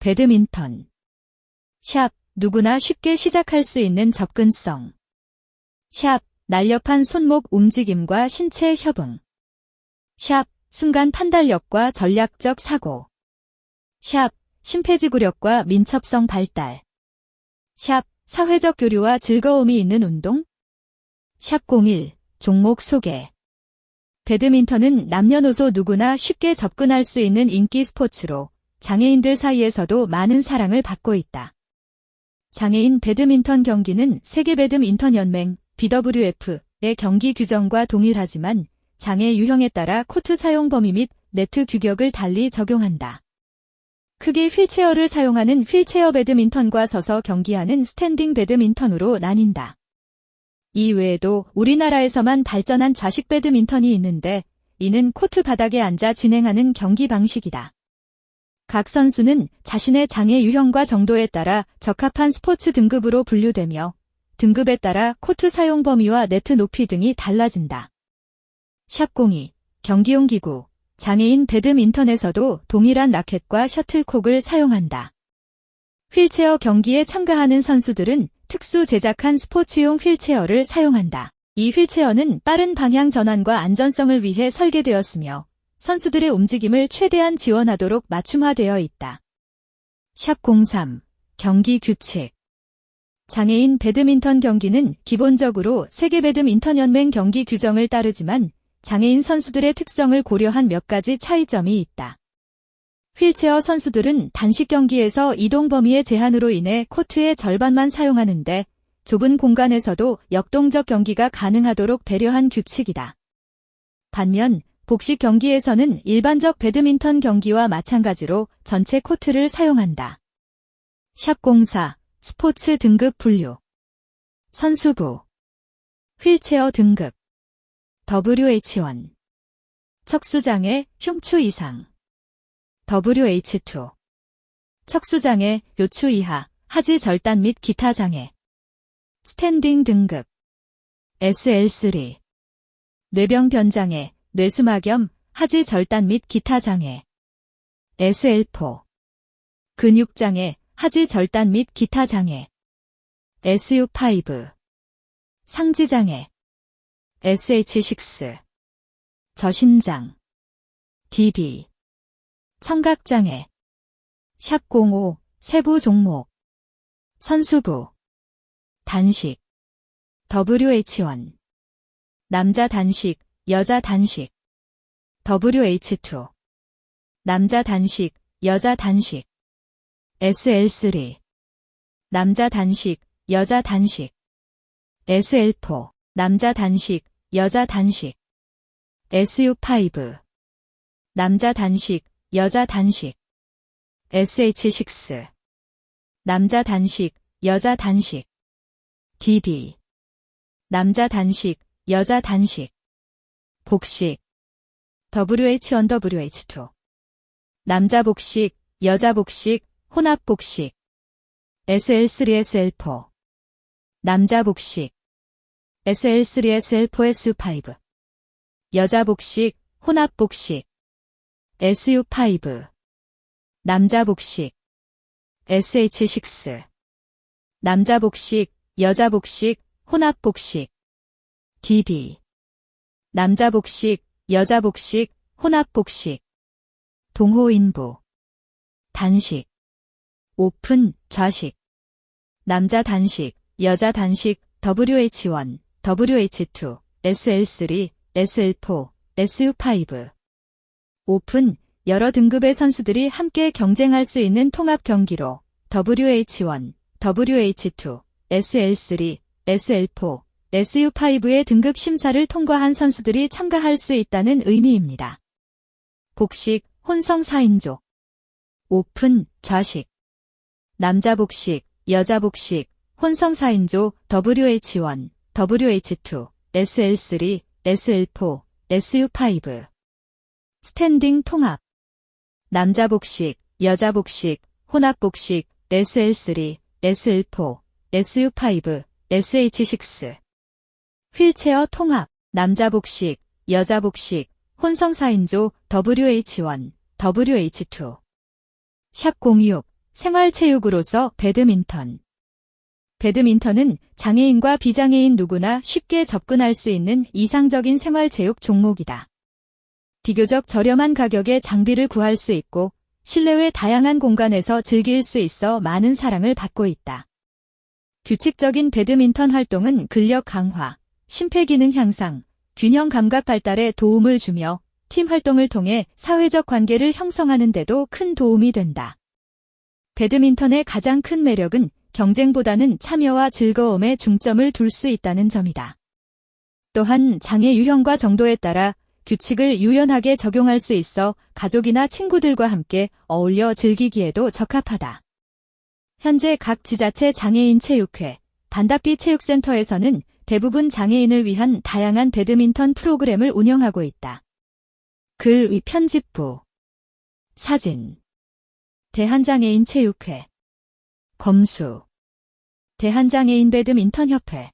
배드민턴. 샵, 누구나 쉽게 시작할 수 있는 접근성. 샵, 날렵한 손목 움직임과 신체 협응. 샵, 순간 판단력과 전략적 사고. 샵, 심폐지구력과 민첩성 발달. 샵, 사회적 교류와 즐거움이 있는 운동. 샵 01, 종목 소개. 배드민턴은 남녀노소 누구나 쉽게 접근할 수 있는 인기 스포츠로 장애인들 사이에서도 많은 사랑을 받고 있다. 장애인 배드민턴 경기는 세계 배드민턴 연맹 BWF의 경기 규정과 동일하지만 장애 유형에 따라 코트 사용 범위 및 네트 규격을 달리 적용한다. 크게 휠체어를 사용하는 휠체어 배드민턴과 서서 경기하는 스탠딩 배드민턴으로 나뉜다. 이 외에도 우리나라에서만 발전한 좌식 배드민턴이 있는데 이는 코트 바닥에 앉아 진행하는 경기 방식이다. 각 선수는 자신의 장애 유형과 정도에 따라 적합한 스포츠 등급으로 분류되며 등급에 따라 코트 사용 범위와 네트 높이 등이 달라진다. 샵02 경기용 기구 장애인 배드민턴에서도 동일한 라켓과 셔틀콕을 사용한다. 휠체어 경기에 참가하는 선수들은 특수 제작한 스포츠용 휠체어를 사용한다. 이 휠체어는 빠른 방향 전환과 안전성을 위해 설계되었으며 선수들의 움직임을 최대한 지원하도록 맞춤화되어 있다. 샵 03 경기 규칙 장애인 배드민턴 경기는 기본적으로 세계 배드민턴 연맹 경기 규정을 따르지만 장애인 선수들의 특성을 고려한 몇 가지 차이점이 있다. 휠체어 선수들은 단식 경기에서 이동 범위의 제한으로 인해 코트의 절반만 사용하는데 좁은 공간에서도 역동적 경기가 가능하도록 배려한 규칙이다. 반면 복식 경기에서는 일반적 배드민턴 경기와 마찬가지로 전체 코트를 사용한다. 샵04 스포츠 등급 분류. 선수부. 휠체어 등급. WH1 척수장애 흉추 이상. WH2 척수장애 요추 이하 하지 절단 및 기타 장애. 스탠딩 등급. SL3 뇌병 변장애 뇌수막염 하지 절단 및 기타 장애. SL4 근육 장애 하지 절단 및 기타 장애. SU5 상지 장애. SH6 저신장. DB 청각 장애. 샵05 세부 종목. 선수부. 단식. WH1 남자 단식 여자 단식. WH2 남자 단식 여자 단식. SL3 남자 단식 여자 단식. SL4 남자 단식 여자 단식. SU5 남자 단식 여자 단식. SH6 남자 단식 여자 단식. DB 남자 단식 여자 단식 복식. WH1 WH2 남자 복식 여자 복식 혼합 복식. SL3 SL4 남자 복식. SL3 SL4 S5 여자 복식 혼합 복식. SU5 남자 복식. SH6 남자 복식 여자 복식 혼합 복식. DB 남자 복식 여자 복식 혼합 복식. 동호인부. 단식. 오픈 좌식. 남자 단식 여자 단식 WH1 WH2 SL3 SL4 SU5 오픈 여러 등급의 선수들이 함께 경쟁할 수 있는 통합 경기로 WH1, WH2, SL3, SL4, SU5의 등급 심사를 통과한 선수들이 참가할 수 있다는 의미입니다. 복식, 혼성 4인조. 오픈, 좌식. 남자 복식, 여자 복식, 혼성 4인조 WH1, WH2, SL3, SL4, SU5 스탠딩 통합. 남자 복식, 여자 복식, 혼합 복식, SL3, SL4, SU5, SH6 휠체어 통합 남자 복식, 여자 복식, 혼성 4인조 WH1, WH2 샵 06 생활체육으로서 배드민턴. 배드민턴은 장애인과 비장애인 누구나 쉽게 접근할 수 있는 이상적인 생활체육 종목이다. 비교적 저렴한 가격에 장비를 구할 수 있고 실내외 다양한 공간에서 즐길 수 있어 많은 사랑을 받고 있다. 규칙적인 배드민턴 활동은 근력 강화, 심폐기능 향상, 균형 감각 발달에 도움을 주며 팀 활동을 통해 사회적 관계를 형성하는 데도 큰 도움이 된다. 배드민턴의 가장 큰 매력은 경쟁보다는 참여와 즐거움에 중점을 둘 수 있다는 점이다. 또한 장애 유형과 정도에 따라 규칙을 유연하게 적용할 수 있어 가족이나 친구들과 함께 어울려 즐기기에도 적합하다. 현재 각 지자체 장애인 체육회, 반다비 체육센터에서는 대부분 장애인을 위한 다양한 배드민턴 프로그램을 운영하고 있다. 글 위 편집부. 사진. 대한장애인 체육회. 검수. 대한장애인 배드민턴 협회